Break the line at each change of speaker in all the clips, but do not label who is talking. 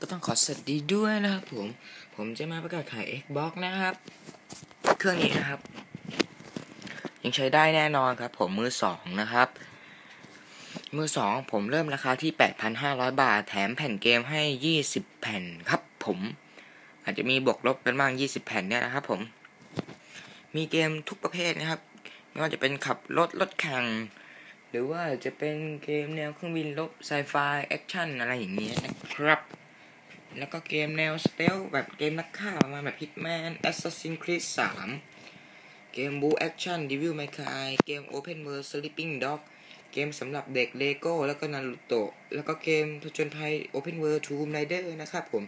ก็ต้องขอสวัสดีด้วยนะครับผม ผมจะมาประกาศขาย Xbox นะครับ เครื่องนี้นะครับ ยังใช้ได้แน่นอนครับ ผมมือสองนะครับ มือสองผมเริ่มราคาที่ 8,500 บาท แถมแผ่นเกมให้ 20 แผ่นครับผม อาจจะมีบวกลบกันบ้าง 20 แผ่นเนี่ยนะครับผม มีเกมทุกประเภทนะครับ ไม่ว่าจะเป็นขับรถรถแข่งหรือว่าจะเป็นเกมแนวเครื่องบินลบไซไฟแอคชั่นอะไรอย่างเงี้ยนะครับ แล้วก็เกมแนวสเตลแบบเกมนักฆ่าประมาณแบบ Hitman Assassin's Creed 3 เกมบูแอคชั่น Devil May Cry เกม Open World Sleeping Dog เกมสำหรับเด็ก Lego แล้วก็นารูโตะแล้วก็เกมผจญภัย Open World Tomb Raider นะครับผม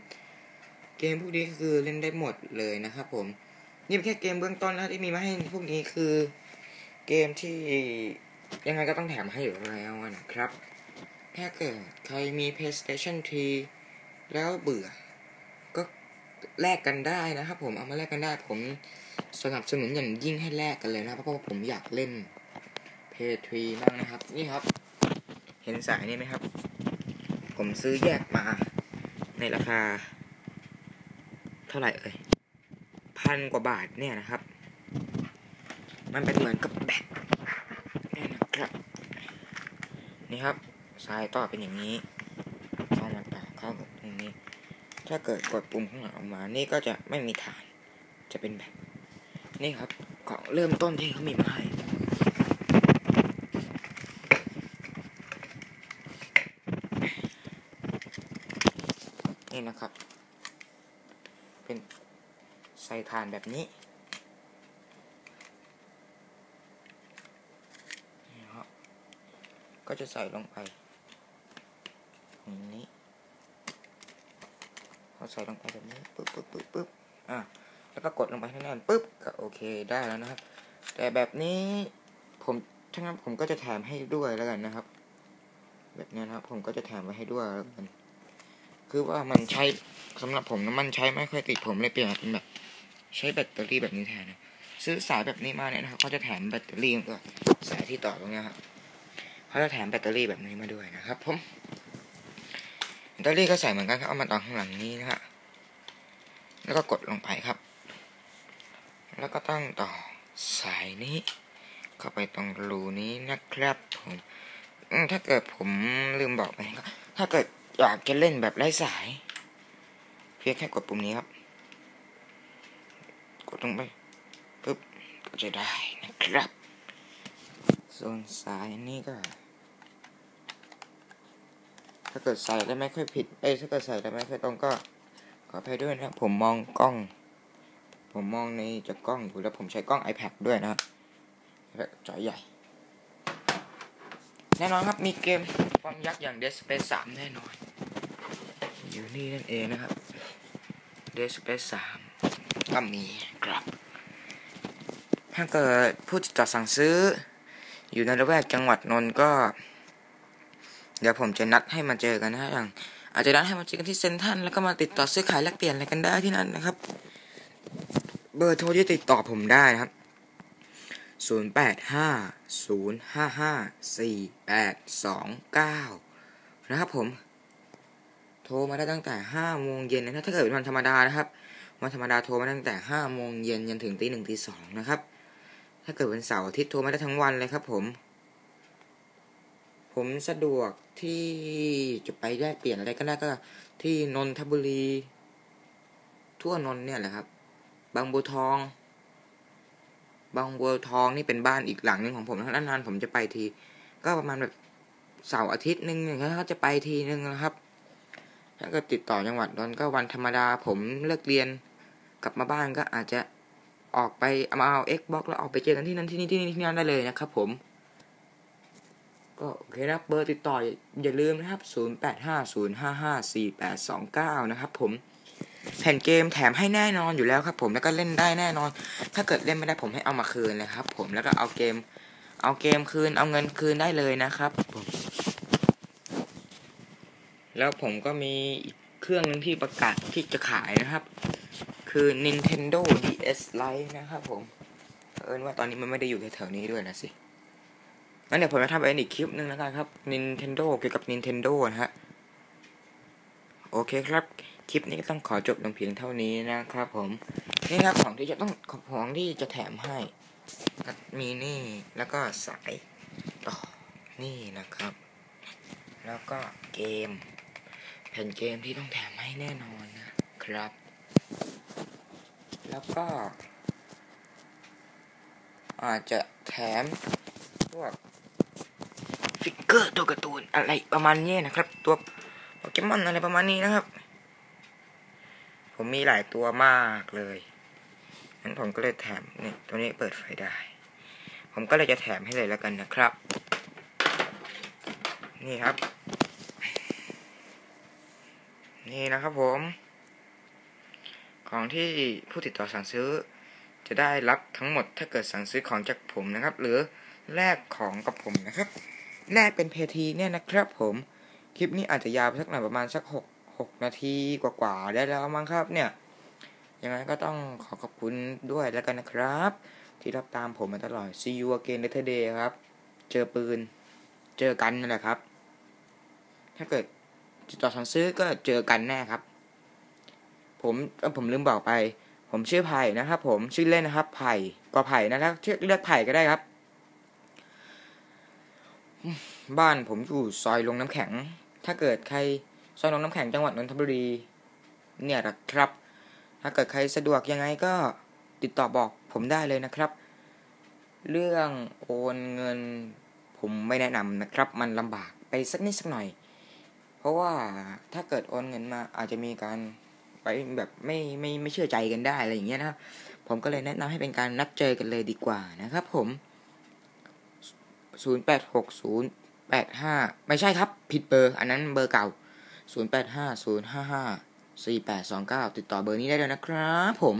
เกมพวกนี้คือเล่นได้หมดเลยนะครับผม นี่เป็นแค่เกมเบื้องต้นนะที่มีมาให้พวกนี้คือเกมที่ยังไงก็ต้องแถมให้อยู่แล้วนะครับ ถ้าเกิดใครมี PlayStation 3 แล้วเบื่อ ก็แลกกันได้นะครับ ผมเอามาแลกกันได้ ผมสนับสนุนอย่างยิ่งให้แลกกันเลยนะ เพราะว่าผมอยากเล่น p a y 3บ้างนะครับ นี่ครับ เห็นสายนี่ไหมครับ ผมซื้อแยกมาในราคา เท่าไหร่เอ่ยพันกว่าบาทเนี่ยนะครับ มันเป็นเหมือนกับแบตนี่นะครับ นี่ครับสายต่อเป็นอย่างนี้เข้ามาต่อเข้ากับตรงนี้ ถ้าเกิดกดปุ่มข้างหลังออกมา นี่ก็จะไม่มีฐาน จะเป็นแบบ นี่ครับของเริ่มต้นที่เขามีมาให้นี่นะครับ เป็นใส่ฐานแบบนี้ก็จะใส่ลงไปอย่างนี้ พอใส่ลงไปแบบนี้ปึ๊บปึ๊บปึ๊บปึ๊บอะแล้วก็กดลงไปให้แน่นปึ๊บก็โอเคได้แล้วนะครับ แต่แบบนี้ผมถ้างั้นผมก็จะแถมให้ด้วยแล้วกันนะครับ แบบนี้นะครับ ผมก็จะแถมไว้ให้ด้วยแล้วกันคือว่ามันใช้สำหรับผมนะมันใช้ไม่ค่อยติดผมเลยเปลี่ยนเป็นแบบ ใช้แบตเตอรี่แบบนี้แทนนะซื้อสายแบบนี้มาเนี่ยนะครับเขาจะแถมแบตเตอรี่ก็สายที่ต่อตรงนี้ครับเขาจะแถมแบตเตอรี่แบบนี้มาด้วยนะครับ ผม แบตเตอรี่ก็ใส่เหมือนกันครับเอามาต่อข้างหลังนี้นะฮะแล้วก็กดลงไปครับ แล้วก็ต้องต่อสายนี้ เข้าไปตรงรูนี้นะครับผมถ้าเกิดผมลืมบอกไปก็ถ้าเกิดอยากจะเล่นแบบไร้สาย เพียงแค่กดปุ่มนี้ครับ กดลงไปปึ๊บก็จะได้นะครับ ส่วนสายนี้ก็ ถ้าเกิดใส่แล้วไม่ค่อยผิด เอ้ยถ้าเกิดใส่แล้วไม่ค่อยตรงก็ขออภัยด้วยนะผมมองกล้อง ผมมองในจากกล้องอยู่แล้วผมใช้กล้อง iPad ด้วยนะครับจอใหญ่ แน่นอนครับมีเกมความยักษ์อย่าง Dead Space 3 แน่นอน อยู่นี่นั่นเองนะครับ Dead Space 3 ก็มีครับถ้าเกิดผู้ติดสั่งซื้อ อยู่ในระแวกจังหวัดนนท์ก็ เดี๋ยวผมจะนัดให้มาเจอกันนะอย่างอาจจะนัดให้มาเจอกันที่เซ็นทรัลแล้วก็มาติดต่อซื้อขายแลกเปลี่ยนอะไรกันได้ที่นั่นนะครับ เบอร์โทรที่ติดต่อผมได้นะครับ0 8 5 0 5 5 4 8 2 9นะครับผม โทรมาได้ตั้งแต่5โมงเย็นนะถ้าเกิดเป็นวันธรรมดานะครับวันธรรมดาโทรมาตั้งแต่5โมงเย็นจนถึงตีหนึ่งตีสองนะครับ ถ้าเกิดเป็นเสาร์อาทิตย์โทรมาได้ทั้งวันเลยครับผม ผมสะดวกที่จะไปได้เปลี่ยนอะไรก็ได้ก็ ที่นนทบุรี ทั่วนนท์เนี่ยแหละครับ บางบัวทอง บางบัวทองนี่เป็นบ้านอีกหลังหนึ่งของผมนะนานๆผมจะไปที ก็ประมาณแบบเสาร์อาทิตย์หนึ่งอย่างเงี้ยเขาจะไปทีหนึ่งนะครับถ้าเกิดติดต่อจังหวัดนนก็วันธรรมดา ผมเลิกเรียนกลับมาบ้านก็อาจจะออกไปเอามาเอา Xbox แล้วออกไปเจอกันที่นั่นที่นี่ที่นี่ที่นั่นได้เลยนะครับผม ก็โอเคนะเบอร์ติดต่ออย่าลืมนะครับ 0850554829 นะครับผมแผ่นเกมแถมให้แน่นอนอยู่แล้วครับผมแล้วก็เล่นได้แน่นอน ถ้าเกิดเล่นไม่ได้ผมให้เอามาคืนเลยครับ ผมแล้วก็เอาเกม เอาเกมคืนเอาเงินคืนได้เลยนะครับผมแล้วผมก็มีอีกเครื่องนึงที่ประกาศที่จะขายนะครับ คือ Nintendo DS Lite นะครับผมเอิญว่าตอนนี้มันไม่ได้อยู่แถวๆนี้ด้วยนะสิ งั้นเดี๋ยวผมจะทำเป็นอีกคลิปหนึ่งแล้วกันครับ Nintendo เกี่ยวกับ Nintendo นะฮะ โอเคครับ คลิปนี้ก็ต้องขอจบลงเพียงเท่านี้นะครับผม นี่ครับของที่จะต้องของที่จะแถมให้มีนี่แล้วก็สายต่อนี่นะครับ แล้วก็เกม แผ่นเกมที่ต้องแถมให้แน่นอนนะครับ แล้วก็ อาจจะแถมพวก ฟิกเกอร์ตัวการ์ตูนอะไรประมาณนี้นะครับ ตัวโปเกมอนอะไรประมาณนี้นะครับ ผมมีหลายตัวมากเลยงั้นผมก็เลยแถมนี่ตัวนี้เปิดไฟได้ ผมก็เลยจะแถมให้เลยแล้วกันนะครับ นี่ครับ นี่นะครับผม ของที่ผู้ติดต่อสั่งซื้อ จะได้รับทั้งหมดถ้าเกิดสั่งซื้อของจากผมนะครับ หรือแลกของกับผมนะครับ แลกเป็นเพทีเนี่ยนะครับผมคลิปนี้อาจจะยาวไปสักหน่อยประมาณสักหกหกนาทีกว่าๆได้แล้วมั้งครับเนี่ยยังไงก็ต้องขอขอบคุณด้วยแล้วกันนะครับ ที่รับตามผมมาตลอด see you again later day ครับ เจอปืน เจอกันนั่นแหละครับ ถ้าเกิดติดต่อสั่งซื้อก็เจอกันแน่ครับ ผมผมลืมบอกไป ผมชื่อไผ่นะครับ ผมชื่อเล่นนะครับไผ่ก็ไผ่นะครับเลือกไผ่ก็ได้ครับ บ้านผมอยู่ซอยลงน้ำแข็ง ถ้าเกิดใครซอยลงน้ำแข็งจังหวัดนนทบุรี เนี่ยนะครับ ถ้าเกิดใครสะดวกยังไงก็ติดต่อบอกผมได้เลยนะครับ เรื่องโอนเงิน ผมไม่แนะนำนะครับ มันลำบากไปสักนิดสักหน่อย เพราะว่าถ้าเกิดโอนเงินมาอาจจะมีการไปแบบไม่ไม่ไม่เชื่อใจกันได้อะไรอย่างเงี้ยนะครับ ผมก็เลยแนะนำให้เป็นการนัดเจอกันเลยดีกว่านะครับ ผม 0 8 6 0 8 5 ไม่ใช่ครับ ผิดเบอร์ อันนั้นเบอร์เก่า 0 8 5 0 5 5 4 8 2 9 ติดต่อเบอร์นี้ได้เลยนะครับผม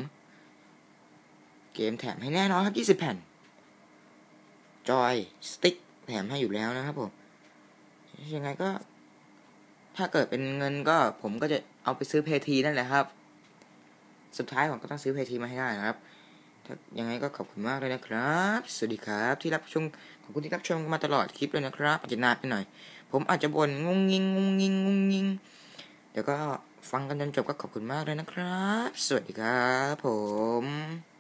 เกมแถมให้แน่นอนครับ 20 แผ่น จอยสติ๊กแถมให้อยู่แล้วนะครับผม ยังไงก็ ถ้าเกิดเป็นเงินก็ผมก็จะเอาไปซื้อเพทีนั่นแหละครับ สุดท้ายผมก็ต้องซื้อเพทีมาให้ได้นะครับ ยังไงก็ขอบคุณมากเลยนะครับ สวัสดีครับที่รับชม ขอบคุณที่รับชมมาตลอดคลิปเลยนะครับอาจจะนานไปหน่อย ผมอาจจะบ่นงงงิงงงงิงงงงิงเดี๋ยวก็ฟังกันจนจบก็ขอบคุณมากเลยนะครับ สวัสดีครับผม